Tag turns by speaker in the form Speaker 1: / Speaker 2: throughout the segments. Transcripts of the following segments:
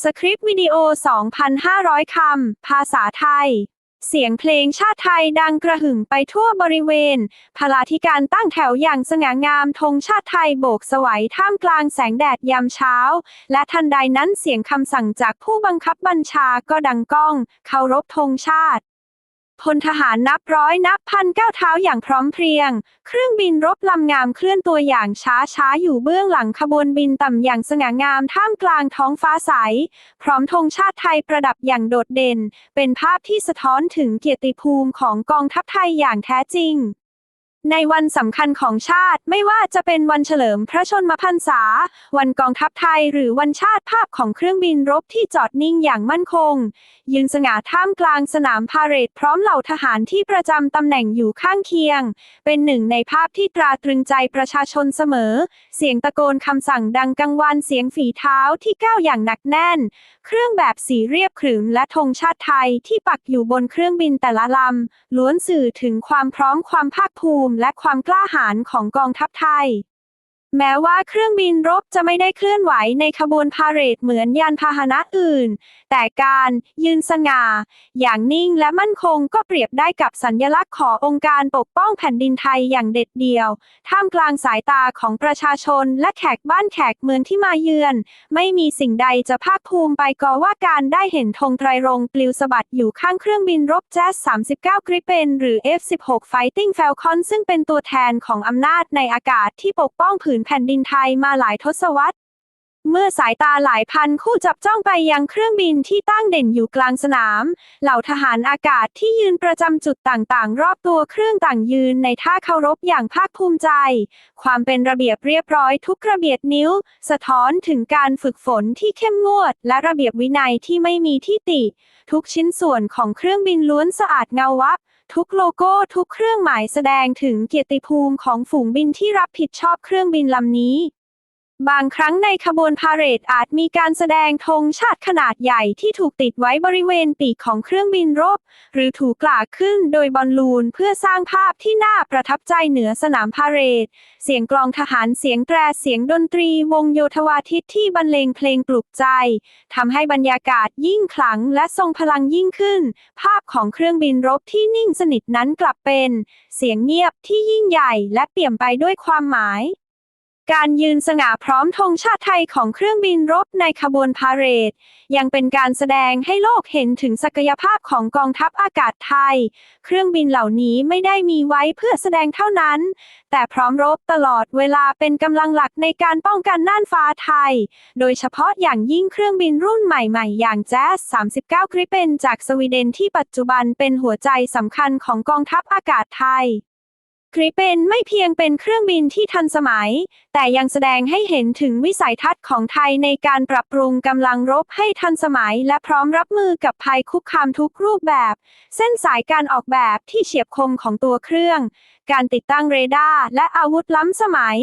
Speaker 1: สคริปต์วิดีโอ 2,500 คำ ภาษาไทย เสียงเพลงชาติไทยดังกระหึ่มไปทั่วบริเวณ พลาธิการตั้งแถวอย่างสง่างามธงชาติไทยโบกสวัยท่ามกลางแสงแดดยามเช้า และทันใดนั้นเสียงคำสั่งจากผู้บังคับบัญชาก็ดังก้อง เคารพธงชาติ พลทหารนับร้อยนับพันก้าวเท้าอย่างพร้อมเพรียง เครื่องบินรบลำงามเคลื่อนตัวอย่างช้าช้าอยู่เบื้องหลังขบวนบินต่ำอย่างสง่างามท่ามกลางท้องฟ้าใส พร้อมธงชาติไทยประดับอย่างโดดเด่น เป็นภาพที่สะท้อนถึงเกียรติภูมิของกองทัพไทยอย่างแท้จริง ในวันสำคัญของชาติไม่ว่าจะเป็นวันเฉลิมพระชนมพรรษา วันกองทัพไทยหรือวันชาติภาพของเครื่องบินรบที่จอดนิ่งอย่างมั่นคง ยืนสง่าท่ามกลางสนามพาเหรดพร้อมเหล่าทหารที่ประจำตำแหน่งอยู่ข้างเคียง เป็นหนึ่งในภาพที่ตราตรึงใจประชาชนเสมอ เสียงตะโกนคำสั่งดังกังวานเสียงฝีเท้าที่ก้าวอย่างหนักแน่น เครื่องแบบสีเรียบขรึมและธงชาติไทยที่ปักอยู่บนเครื่องบินแต่ละลำล้วนสื่อถึงความพร้อมความภาคภูมิและความกล้าหาญของกองทัพไทย แม้ว่าเครื่องบินรบจะไม่ได้เคลื่อนไหวในขบวนพาเหรดเหมือนยานพาหนะอื่น แต่การยืนสง่า อย่างนิ่งและมั่นคงก็เปรียบได้กับสัญลักษณ์ขององค์การปกป้องแผ่นดินไทยอย่างเด็ดเดี่ยว ท่ามกลางสายตาของประชาชนและแขกบ้านแขกเมืองที่มาเยือน ไม่มีสิ่งใดจะภาคภูมิไปกว่าว่าการได้เห็นธงไตรรงปลิวสะบัดอยู่ข้างเครื่องบินรบแจ๊ส39กริปเปนหรือ F16 Fighting Falcon ซึ่งเป็นตัวแทนของอำนาจในอากาศที่ปกป้องผืนแผ่นดินไทยมาหลายทศวรรษ เมื่อสายตาหลายพันคู่จับจ้องไปยังเครื่องบินที่ตั้งเด่นอยู่กลางสนาม เหล่าทหารอากาศที่ยืนประจำจุดต่างๆ รอบตัวเครื่องต่างยืนในท่าเคารพอย่างภาคภูมิใจ ความเป็นระเบียบเรียบร้อยทุกกระเบียดนิ้ว สะท้อนถึงการฝึกฝนที่เข้มงวด และระเบียบวินัยที่ไม่มีที่ติ ทุกชิ้นส่วนของเครื่องบินล้วนสะอาดเงาวับ ทุกโลโก้ทุกเครื่องหมายแสดงถึงเกียรติภูมิของฝูงบินที่รับผิดชอบเครื่องบินลำนี้ บางครั้งในขบวนพาเหรดอาจมีการแสดงธงชาติขนาดใหญ่ที่ถูกติดไว้บริเวณปีกของเครื่องบินรบ หรือถูกกล่าวขึ้นโดยบอลลูนเพื่อสร้างภาพที่น่าประทับใจเหนือสนามพาเหรด เสียงกลองทหารเสียงแตรเสียงดนตรีวงโยธวาทิตที่บรรเลงเพลงปลุกใจทำให้บรรยากาศยิ่งขลังและทรงพลังยิ่งขึ้น ภาพของเครื่องบินรบที่นิ่งสนิทนั้นกลับเป็น เสียงเงียบที่ยิ่งใหญ่และเปี่ยมไปด้วยความหมาย การยืนสง่าพร้อมธงชาติไทยของเครื่องบินรบในขบวนพาเหรด ยังเป็นการแสดงให้โลกเห็นถึงศักยภาพของกองทัพอากาศไทย เครื่องบินเหล่านี้ไม่ได้มีไว้เพื่อแสดงเท่านั้น แต่พร้อมรบตลอดเวลาเป็นกำลังหลักในการป้องกันน่านฟ้าไทย โดยเฉพาะอย่างยิ่งเครื่องบินรุ่นใหม่ๆ อย่างแจ๊ส39กริปเปนจากสวีเดนที่ปัจจุบันเป็นหัวใจสำคัญของกองทัพอากาศไทย คริปเปนไม่เพียงเป็นเครื่องบินที่ทันสมัย แต่ยังแสดงให้เห็นถึงวิสัยทัศน์ของไทยในการปรับปรุงกำลังรบให้ทันสมัย และพร้อมรับมือกับภัยคุกคามทุกรูปแบบ เส้นสายการออกแบบที่เฉียบคมของตัวเครื่องการติดตั้งเรดาร์และอาวุธล้ำสมัย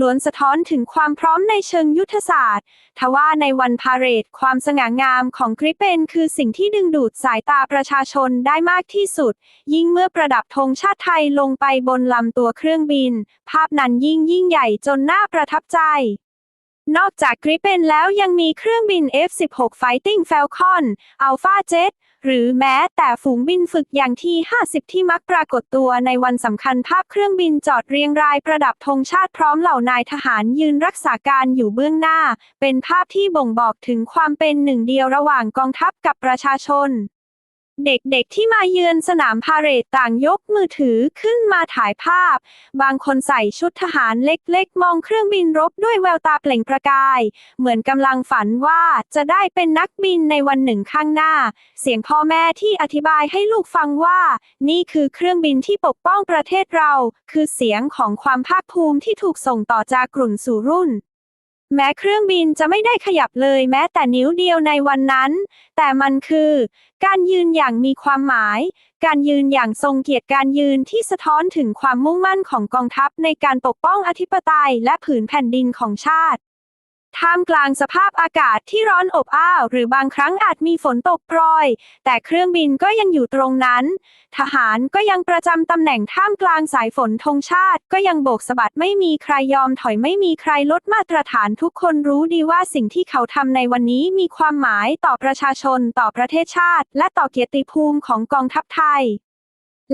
Speaker 1: ล้วนสะท้อนถึงความพร้อมในเชิงยุทธศาสตร์ ทว่าในวันพาเหรดความสง่างามของกริปเปนคือสิ่งที่ดึงดูดสายตาประชาชนได้มากที่สุด ยิ่งเมื่อประดับธงชาติไทยลงไปบนลำตัวเครื่องบิน ภาพนั้นยิ่งยิ่งใหญ่จนน่าประทับใจ นอกจากกริปเปนแล้วยังมีเครื่องบิน F16 Fighting Falcon Alpha Jet หรือแม้แต่ฝูงบินฝึกอย่างที่ 50 ที่มักปรากฏตัวในวันสำคัญภาพเครื่องบินจอดเรียงรายประดับธงชาติพร้อมเหล่านายทหารยืนรักษาการอยู่เบื้องหน้า เป็นภาพที่บ่งบอกถึงความเป็นหนึ่งเดียวระหว่างกองทัพกับประชาชน เด็กๆที่มาเยือนสนามพาเหรดต่างยกมือถือขึ้นมาถ่ายภาพ บางคนใส่ชุดทหารเล็กๆ มองเครื่องบินรบด้วยแววตาเปล่งประกาย เหมือนกำลังฝันว่าจะได้เป็นนักบินในวันหนึ่งข้างหน้า เสียงพ่อแม่ที่อธิบายให้ลูกฟังว่า นี่คือเครื่องบินที่ปกป้องประเทศเรา คือเสียงของความภาคภูมิที่ถูกส่งต่อจากกลุ่นสู่รุ่น แม้เครื่องบินจะไม่ได้ขยับเลยแม้แต่นิ้วเดียวในวันนั้น แต่มันคือ การยืนอย่างมีความหมาย การยืนอย่างทรงเกียรติการยืนที่สะท้อนถึงความมุ่งมั่นของกองทัพในการปกป้องอธิปไตยและผืนแผ่นดินของชาติ ท่ามกลางสภาพอากาศที่ร้อนอบอ้าว หรือบางครั้งอาจมีฝนตกโปรย แต่เครื่องบินก็ยังอยู่ตรงนั้น ทหารก็ยังประจำตำแหน่งท่ามกลางสายฝนธงชาติ ก็ยังโบกสะบัดไม่มีใครยอมถอยไม่มีใครลดมาตรฐานทุกคนรู้ดีว่าสิ่งที่เขาทำในวันนี้มีความหมายต่อประชาชนต่อประเทศชาติ และต่อเกียรติภูมิของกองทัพไทย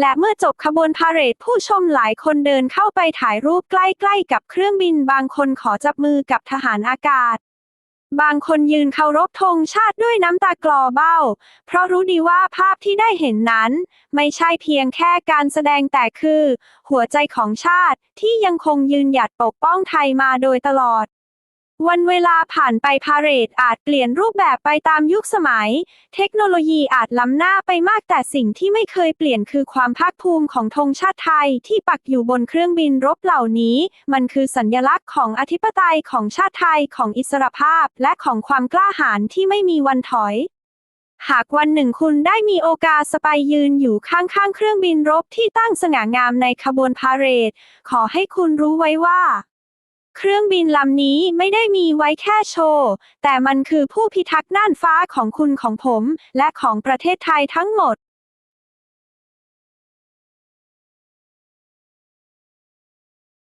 Speaker 1: และเมื่อจบขบวนพาเหรดผู้ชมหลายคนเดินเข้าไปถ่ายรูปใกล้ๆกับเครื่องบินบางคนขอจับมือกับทหารอากาศ บางคนยืนเคารพธงชาติด้วยน้ำตากลอเบ้า เพราะรู้ดีว่าภาพที่ได้เห็นนั้น ไม่ใช่เพียงแค่การแสดงแต่คือ หัวใจของชาติที่ยังคงยืนหยัดปกป้องไทยมาโดยตลอด วันเวลาผ่านไปพาเหรดอาจเปลี่ยนรูปแบบไปตามยุคสมัย เทคโนโลยีอาจล้ำหน้าไปมากแต่สิ่งที่ไม่เคยเปลี่ยนคือความภาคภูมิของธงชาติไทยที่ปักอยู่บนเครื่องบินรบเหล่านี้ มันคือสัญลักษณ์ของอธิปไตยของชาติไทยของอิสรภาพ และของความกล้าหาญที่ไม่มีวันถอย หากวันหนึ่งคุณได้มีโอกาสสไปยืนอยู่ข้างๆเครื่องบินรบที่ตั้งสง่างามในขบวนพาเหรด ขอให้คุณรู้ไว้ว่า เครื่องบินลำนี้ไม่ได้มีไว้แค่โชว์ แต่มันคือผู้พิทักษ์น่านฟ้าของคุณของผม และของประเทศไทยทั้งหมด